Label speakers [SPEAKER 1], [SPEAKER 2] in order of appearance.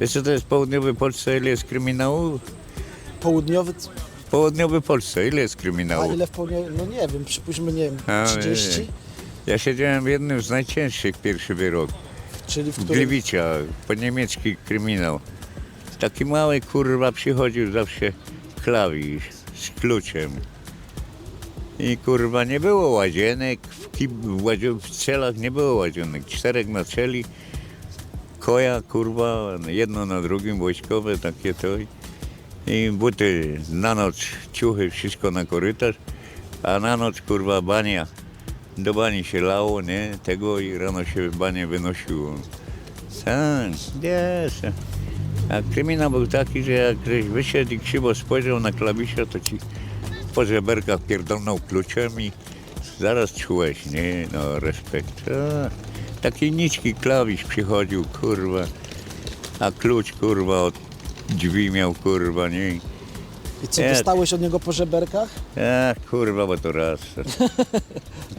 [SPEAKER 1] Wiesz co to jest południowy Polsce, ile jest kryminału?
[SPEAKER 2] Południowy,
[SPEAKER 1] W południowej Polsce, ile jest
[SPEAKER 2] a
[SPEAKER 1] kryminału?
[SPEAKER 2] ile w południowy, no nie wiem, przypuśćmy, nie wiem,
[SPEAKER 1] A,
[SPEAKER 2] 30?
[SPEAKER 1] Ja siedziałem w jednym z najcięższych pierwszy wyrok.
[SPEAKER 2] Czyli w
[SPEAKER 1] W
[SPEAKER 2] którym...
[SPEAKER 1] Gliwicza, po niemiecki kryminał. Taki mały kurwa przychodził zawsze klawisz z kluczem. I kurwa nie było łazienek, w, kib, w, łazie- w celach nie było łazienek. Czterech na celi, koja kurwa, jedno na drugim, wojskowe takie to. I- buty na noc, ciuchy, wszystko na korytarz, a na noc kurwa bania. Do bani się lało, nie? Tego i rano się banie wynosiło. Tak, jest. A kryminał był taki, że jak ktoś wyszedł i krzywo spojrzał na klawisze, to ci po żeberkach pierdolnął kluczem i zaraz czułeś, nie? No, respekt. A, taki niczki klawisz przychodził, kurwa. A klucz, kurwa, od drzwi miał, kurwa, nie?
[SPEAKER 2] I co, dostałeś od niego po żeberkach?
[SPEAKER 1] Ach, kurwa, bo to raz.